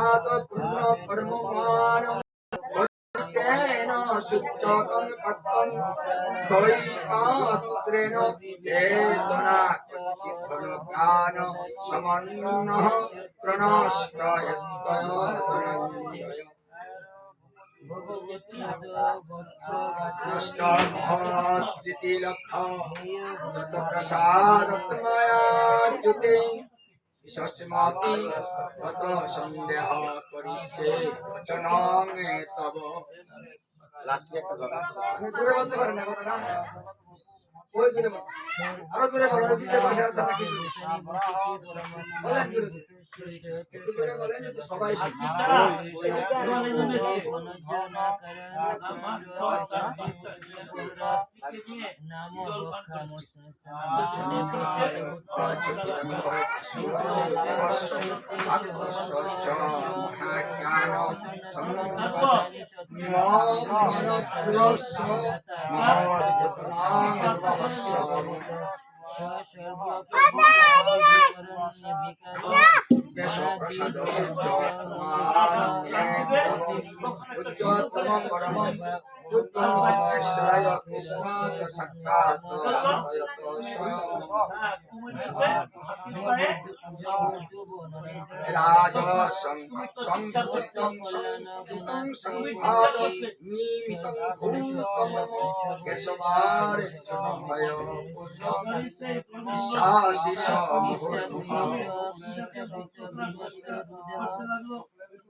আদপূর্ণ কর্মমান তেন সূচকম কর্তম দৈকাস্ত্রেণ চেতনা চিত্তন প্রাণ সমন্ন প্রণষ্টয়স্তয় ধনঞ্জয় স্মৃতিলক্ষ যত বিশ্বস্মাতি তত সন্দেহ করিষ্যে বচনং তব আমি দূরে বলতে পারি না কথাটা। আরও দূরে বলো পিছের পাশে আছে নাকি শুনে। উজ্জ্বলতমম পরমম সংস্কৃতং সংস্কৃতং সংঘাত নিমিতং ভূতম কেশবার ভয় বিশ্বাসী সমুহ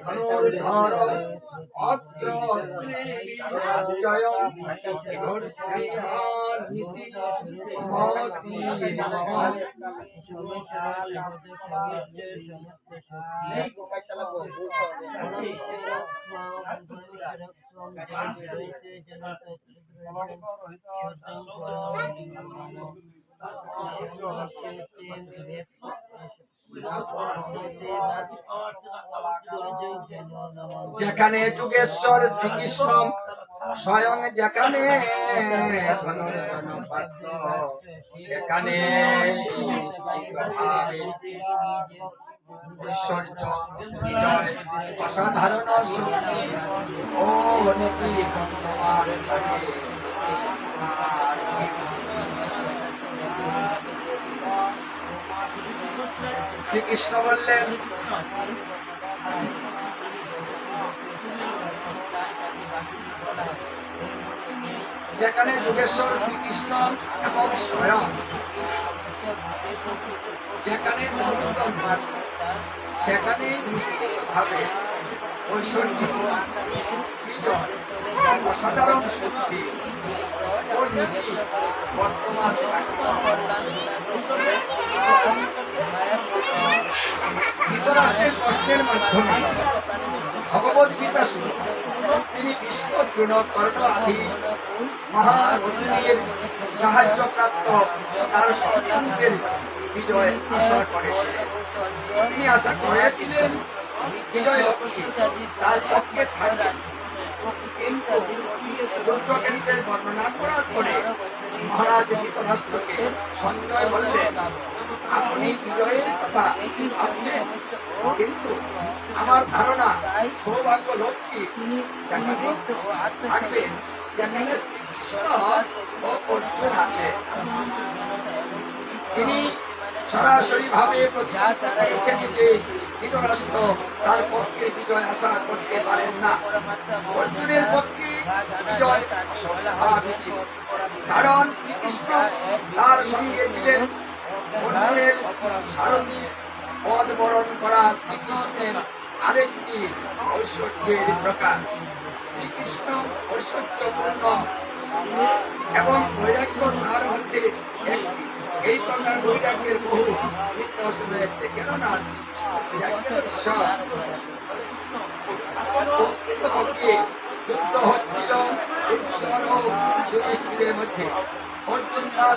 ধনুর্ধর অত্র মহতি নমঃ যেখানে যুগেশ্বর শ্রীকৃষ্ণ স্বয়ং যেখানে সেখানে ঐশ্বর্য অসাধারণ শক্তি ও অনেকই থাকে। শ্রীকৃষ্ণ বললেন, যেখানে যোগেশ্বর শ্রীকৃষ্ণ এবং স্বয়ং, যেখানে ধনুর্ধন পাত্র সেখানে নিশ্চিতভাবে ঐশ্বর্য অসাধারণ শক্তি বর্তমান। ধৃতরাষ্ট্রের কষ্টের মাধ্যমে ভগবত গীতা শুরু তিনি বিশ্ব তৃণ কর্ণ আদি মহারথীর সাহায্যপ্রাপ্ত তার সন্তানদের বিজয় আশা করেছিলেন তিনি আশা করেছিলেন, বিজয় তার পক্ষে থাকবেন কিন্তু যুদ্ধক্ষেত্রের বর্ণনা করার পরে মহারাজ ধৃতরাষ্ট্রকে সঞ্জয় বললেন আপনি বিজয়ের কথা ভাবছেন? কিন্তু আমার ধারণা সৌভাগ্য লক্ষ্মী সেখানে থাকবেন। যেখানে শ্রীকৃষ্ণ ও অর্জুন আছে। তিনি সরাসরি ভাবে প্রতিজ্ঞা যে ধৃতরাষ্ট্র তার পক্ষে বিজয় আশা করতে পারেন না। অর্জুনের পক্ষে বিজয় কারণ শ্রীকৃষ্ণ তার সঙ্গে ছিলেন। অর্জুনের সারথী পদ বরণ করা শ্রীকৃষ্ণের আরেকটি ঐশ্বর্যের প্রকার শ্রীকৃষ্ণ ঐশ্বর্যপূর্ণ এবং বৈরাগ্য তার মধ্যে এই প্রকার বৈরাগ্যের বহু নির্দেশ রয়েছে। কেননা বৈরাগ্যের ঈশ্বর যুদ্ধ হচ্ছিল মধ্যে। অর্জুন তার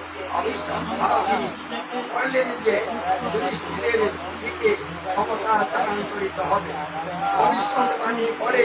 অবিশ্বাসী বললেন যে যুধিষ্ঠিরের দিকে ক্ষমতা স্থানান্তরিত হবে ভবিষ্যৎবাণী করে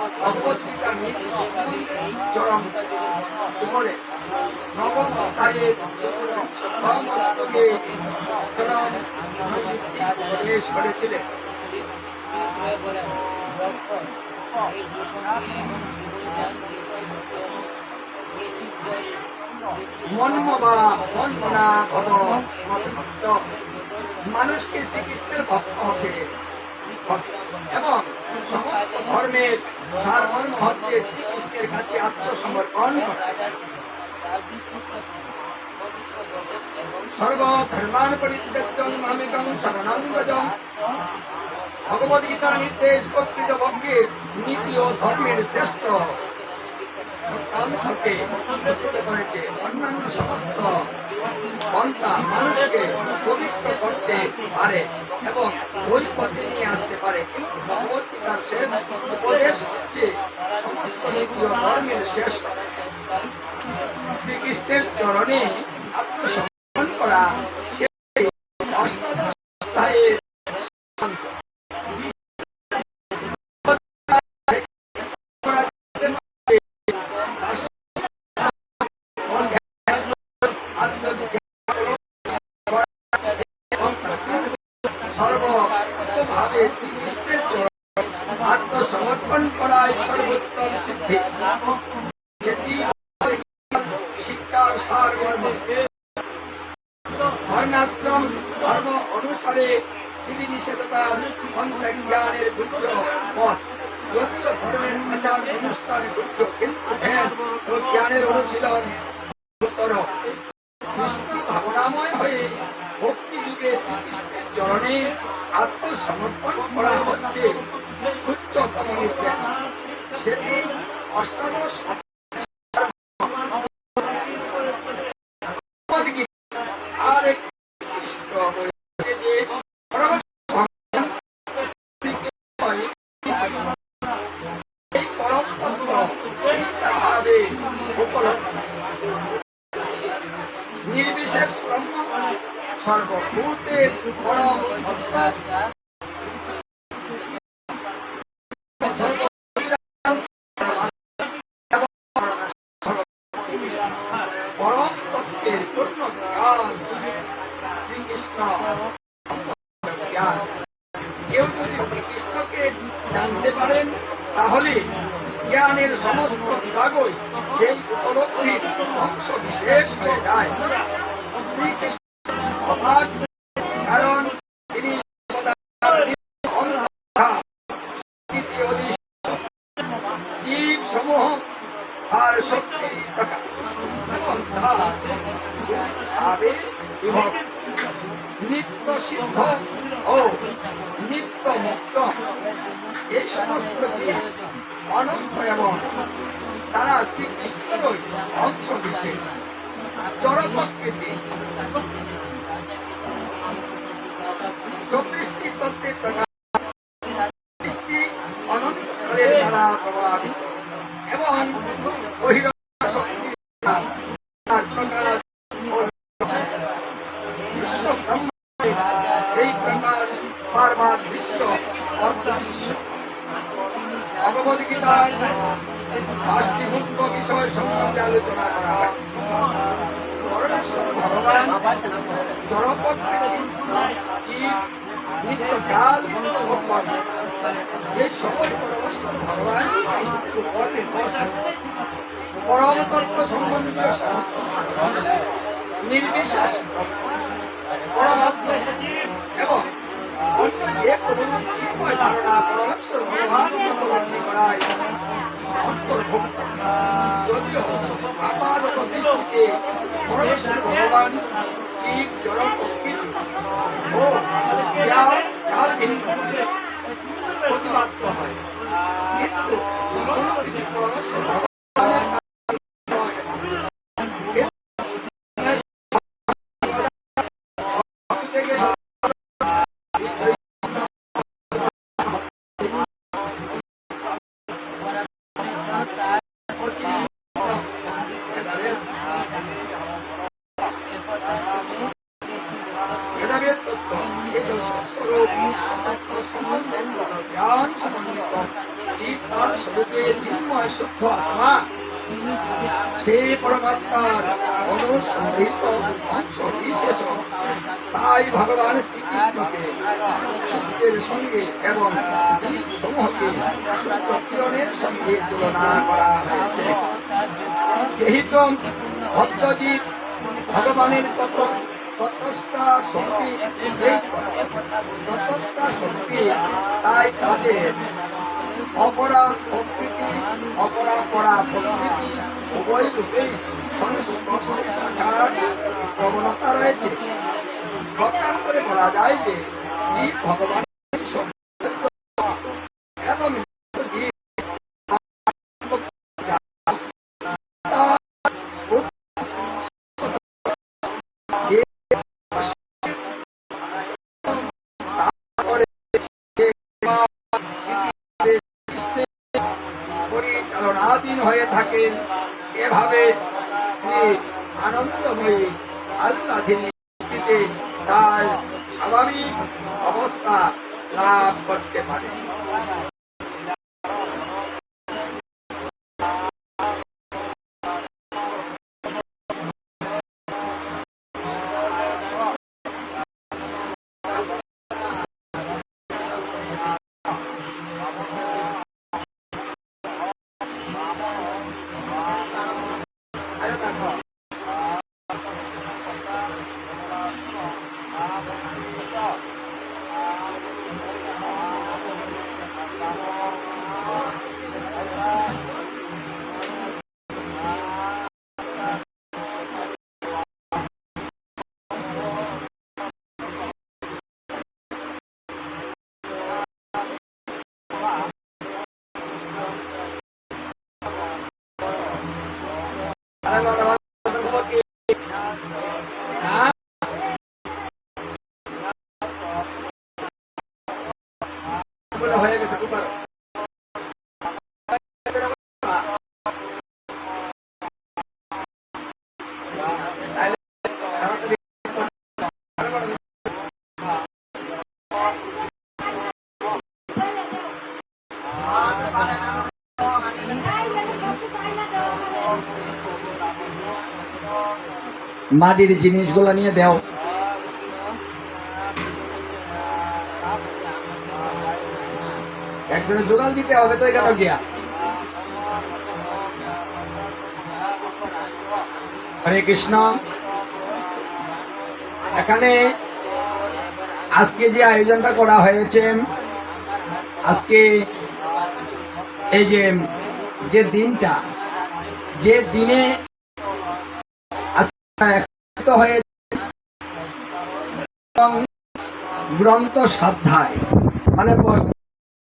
নৈমিত্তিক করেছিলেন মন্মবা মতভক্ত মানুষকে শ্রীকৃষ্ণের ভক্ত হতে এবং ধর্মের সারমর্ম হচ্ছে শ্রীকৃষ্ণের কাছে আত্মসমর্পণ। সর্বধর্মান পরিত্যক্তং মামিকং শরণং ব্রজম ভগবদ্গীতার নির্দেশ প্রকৃত ভক্তের নীতি ও ধর্মের শ্রেষ্ঠ। গ্রন্থকে প্রকৃত করেছে অন্যান্য সমস্ত। পন্থা মানুষকে পবিত্র করতে পারে এবং ওই পথে আসতে পারে। শেষ উপদেশ হচ্ছে সমস্ত নীতি ধর্মের শেষ শ্রীকৃষ্ণের চরণে আত্মসমর্পণ করা সেই অষ্টাদশ অধ্যায়ের সিদ্ধান্ত। করা যেতে পারে, তার আত্মসমর্পণ করাই সর্বোত্তম সিদ্ধি। বর্ণাশ্রম ধর্ম অনুসারে গুজ্জ পথ। যদিও ধর্মের আচার অনুষ্ঠান গুজ্জ কিন্তু জ্ঞানের অনুশীলন ভাবনাময় হয়ে ভক্তি যুগে শ্রীকৃষ্ণের চরণে আত্মসমর্পণ করা হচ্ছে উচ্চতম নির্দেশ। সেটি অষ্টাদশ ভগবদ্গীতা আর এক বিশিষ্ট হয়েছে যে পরমহংস থেকে হয়, এই পরম তত্ত্ব এইভাবে উপলব্ধ নির্বিশেষ ব্রহ্ম সর্বভূতের পরম জ্ঞান কেউ যদি শ্রীকৃষ্ণকে জানতে পারেন, তাহলে জ্ঞানের সমস্ত বিভাগই সেই উপলব্ধির অংশ বিশেষ হয়ে যায়। শ্রীকৃষ্ণ অবাক কারণ তিনি সদা অন্ধা স্থিতি অধিষ্ঠ জীব সমূহ আর শক্তি প্রকাশ এবং তা ভাবে বিভক্ত নিত্য সিদ্ধ ও নিত্য মুক্ত এই সমস্ত জীব অনন্ত এবং তারা শ্রীকৃষ্ণেরই অংশ বিশেষ জড় চব্বিশটি তত্ত্বের প্রকাশ সৃষ্টি অনন্তরের দ্বারা প্রভাবিত এবং ব্রহ্মাণ্ডে এই প্রকাশ বিশ্ব ভগবদ গীতায় পাঁচটি মুখ্য বিষয় সম্বন্ধে আলোচনা করা এই সকল পরমেশ্বর ভগবান ধারণা সেই পরমাত্মার অনুসন্ধিত বিশেষ তাই ভগবান শ্রীকৃষ্ণকে সূর্যের সঙ্গে এবং জীব সমূহকে কিরণের সঙ্গে তুলনা করা হয়েছে। যেহেতু ভক্তজীব ভগবানের তত শক্তি এই ততস্থা শক্তি তাই তাদের অপরা প্রকৃতি অপরা করা প্রকৃতি উভয় রূপেই সংস্পর্শে থাকার প্রবণতা রয়েছে। বলা যায় যে ভগবান মাটির জিনিসগুলো নিয়ে দাও। একজনের জোগাল দিতে হবে তো এখানে গিয়া। হরে কৃষ্ণ। এখানে আজকে যে আয়োজনটা করা হয়েছে, আজকে এই যে যে দিনটা, যে দিনে হয়ে গ্রন্থ সাধ্যায়। মানে